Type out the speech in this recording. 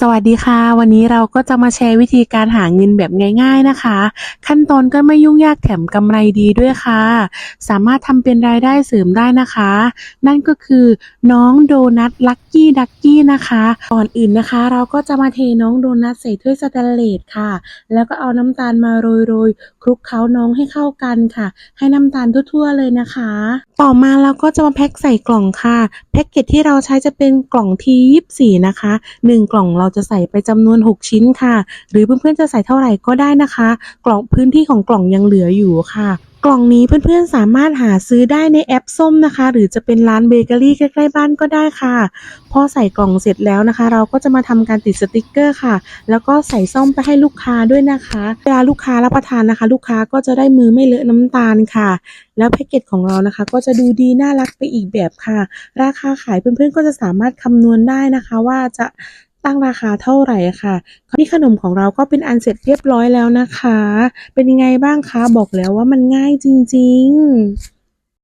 สวัสดีค่ะ วันนี้เราก็จะมาแชร์วิธีการหาเงินแบบง่าย ๆนะคะ ขั้นตอนก็ไม่ยุ่งยากแถมกำไรดีด้วยค่ะ สามารถทำเป็นรายได้เสริมได้นะคะ นั่นก็คือน้องโดนัทลักกี้ดักกี้นะคะก่อนอื่นนะคะ เราก็จะมาเทน้องโดนัทใส่ถ้วยสแตนเลสค่ะ แล้วก็เอาน้ำตาลมาโรยๆคลุกเคล้าน้องให้เข้ากันค่ะ ให้น้ำตาลทั่วๆเลยนะคะ ต่อมาเราก็จะมาแพ็คใส่กล่องค่ะแพ็กเกจที่เราใช้จะเป็นกล่องที24นะคะ 1 กล่องเราจะใส่ไปจำนวน 6 ชิ้นค่ะ หรือเพื่อนๆจะใส่เท่าไหร่ก็ได้นะคะ กล่องพื้นที่ของกล่องยังเหลืออยู่ค่ะกล่องนี้เพื่อนๆสามารถหาซื้อได้ในแอปส้มนะคะ หรือจะเป็นร้านเบเกอรี่ใกล้ๆบ้านก็ได้ค่ะ พอใส่กล่องเสร็จแล้วนะคะ เราก็จะมาทำการติดสติกเกอร์ค่ะ แล้วก็ใส่ส้มไปให้ลูกค้าด้วยนะคะเวลาลูกค้ารับประทานนะคะ ลูกค้าก็จะได้มือไม่เลอะน้ำตาลค่ะ แล้วแพ็กเกจของเรานะคะ ก็จะดูดีน่ารักไปอีกแบบค่ะ ราคาขายเพื่อนๆก็จะสามารถคำนวณได้นะคะ ว่าจะ ตั้งราคาเท่าไหร่ค่ะนี่ขนมของเราก็เป็นอันเสร็จเรียบร้อยแล้วนะคะ เป็นยังไงบ้างคะ บอกแล้วว่ามันง่ายจริง ๆ